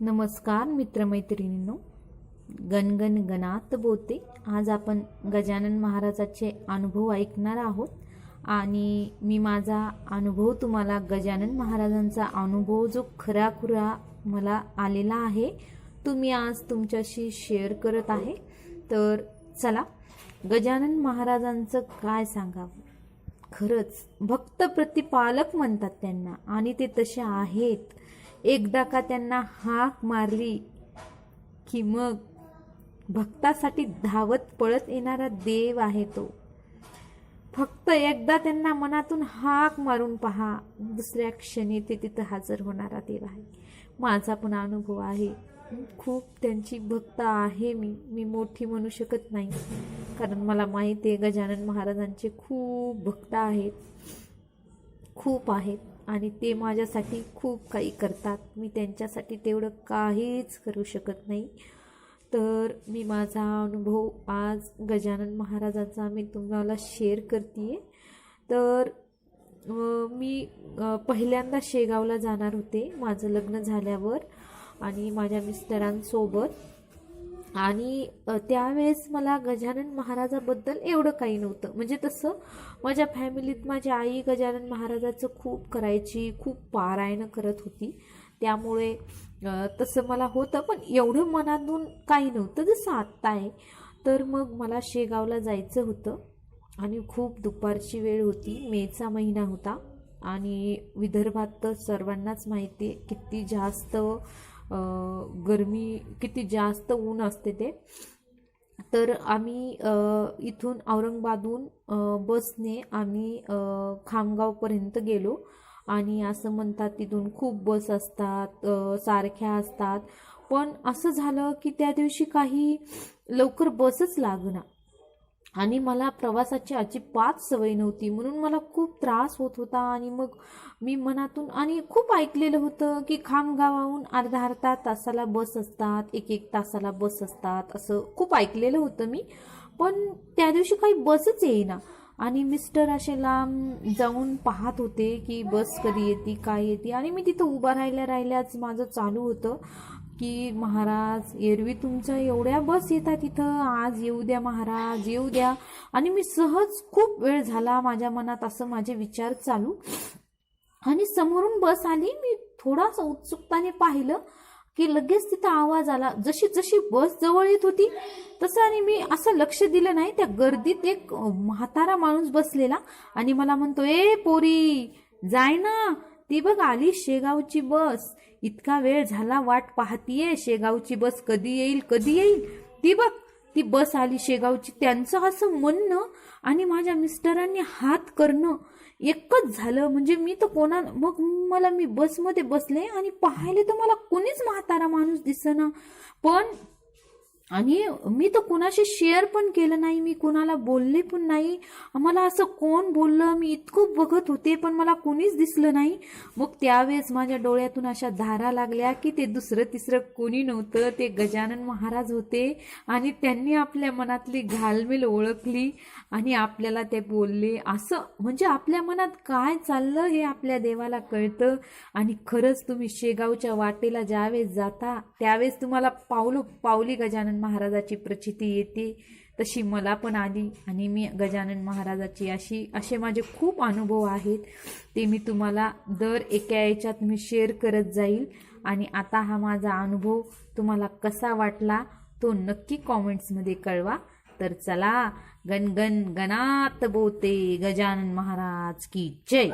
नमस्कार मित्रमैत्रिणींनो. गणगण गणात बोते. आज आपण गजानन महाराजाचे अनुभव ऐकणार आहोत. आणि मी माझा अनुभव तुम्हाला गजानन महाराजांचा अनुभव जो खराखुरा मला आलेला आहे तो मी आज तुमच्याशी शेअर करत आहे. तर चला गजानन महाराजांचं काय सांगावं? खरंच भक्त प्रतिपालक म्हणतात त्यांना आणि ते तसे आहेत. एकदा का त्यांना हाक मारली की मग भक्तासाठी धावत पळत येणारा देव आहे तो. फक्त एकदा त्यांना मनातून हाक मारून पहा. दुसऱ्या क्षणी ते तिथं हजर होणारा देव आहे. माझा पण अनुभव आहे. खूप त्यांची भक्त आहे मी. मी मोठी म्हणू शकत नाही. कारण मला माहिती आहे गजानन महाराजांचे खूप भक्त आहेत. खूप आहेत. आणि ते माझ्यासाठी खूप काही करतात. मी त्यांच्यासाठी तेवढं काहीच करू शकत नाही. तर मी माझा अनुभव आज गजानन महाराजांचा मी तुम्हाला शेअर करते तर मी पहिल्यांदा शेगावला जाणार होते माझं लग्न झाल्यावर आणि माझ्या मिस्टरांसोबत. आणि त्यावेळेस मला गजानन महाराजाबद्दल एवढं काही नव्हतं. म्हणजे तसं माझ्या फॅमिलीत माझी आई गजानन महाराजाचं खूप करायची खूप पारायणं करत होती. त्यामुळे तसं मला होतं पण एवढं मनातून काही नव्हतं. जसं आत्ता आहे तर मग मला शेगावला जायचं होतं. आणि खूप दुपारची वेळ होती मेचा महिना होता. आणि विदर्भात तर सर्वांनाच माहिती आहे किती जास्त गरमी किती जास्त ऊन असते ते. तर आम्ही इथून औरंगाबादहून बसने आम्ही खामगावपर्यंत गेलो. आणि असं म्हणतात तिथून खूप बस असतात सारख्या असतात. पण असं झालं की त्या दिवशी काही लवकर बसच लागना. आणि मला प्रवासाची अजिबात सवय नव्हती. म्हणून मला खूप त्रास होत होता आणि मग मी मनातून आणि खूप ऐकलेलं होतं की खामगावाहून अर्धा अर्धा तासाला बस असतात एक एक तासाला बस असतात असं खूप ऐकलेलं होतं मी. पण त्या दिवशी काही बसच येईना. आणि मिस्टर असे लांब जाऊन पाहत होते की बस कधी येते काय येते. आणि मी तिथं उभा राहिल्या राहिल्याच माझं चालू होतं. की महाराज एरवी तुमच्या एवढ्या बस येतात इथं. आज येऊ द्या महाराज येऊ द्या. आणि मी सहज खूप वेळ झाला माझ्या मनात असं माझे विचार चालू. आणि समोरून बस आली. मी थोडासा उत्सुकताने पाहिलं की लगेच तिथं आवाज आला. जशी जशी बस जवळ येत होती तसं आणि मी असं लक्ष दिलं नाही. त्या गर्दीत एक म्हातारा माणूस बसलेला आणि मला म्हणतो ए पोरी जाय ना. ती बघ आली शेगावची बस. इतका वेळ झाला वाट पाहतीये. शेगावची बस कधी येईल कधी येईल? ती बघ ती बस आली शेगावची. त्यांचं असं म्हणणं आणि माझ्या मिस्टरांनी हात करणं एकच झालं. म्हणजे मी तर कोणा मग मला मी बसमध्ये बसले आणि पाहिले तर मला कोणीच म्हातारा माणूस दिसना. पण आणि मी तर कुणाशी शेअर पण केलं नाही मी कुणाला बोलले पण नाही. मला असं कोण बोललं? मी इतकं बघत होते पण मला कोणीच दिसलं नाही. मग त्यावेळेस माझ्या डोळ्यातून अशा धारा लागल्या की ते दुसरं तिसरं कोणी नव्हतं. ते गजानन महाराज होते आणि त्यांनी आपल्या मनातली घालमेल ओळखली आणि आपल्याला ते बोलले. असं म्हणजे आपल्या मनात काय चाललं हे आपल्या देवाला कळतं. आणि खरंच तुम्ही शेगावच्या वाटेला ज्यावेळेस जाता त्यावेळेस तुम्हाला पावलो पावली गजानन महाराजाची प्रचिती येते तशी मला पण आली आणि मी गजानन महाराजाची अशी असे माझे खूप अनुभव आहेत. ते मी तुम्हाला दर एका याच्यात मी शेअर करत जाईल. आणि आता हा माझा अनुभव तुम्हाला कसा वाटला तो नक्की कॉमेंट्समध्ये कळवा. तर चला गण गणात बोते गजानन महाराज की जय.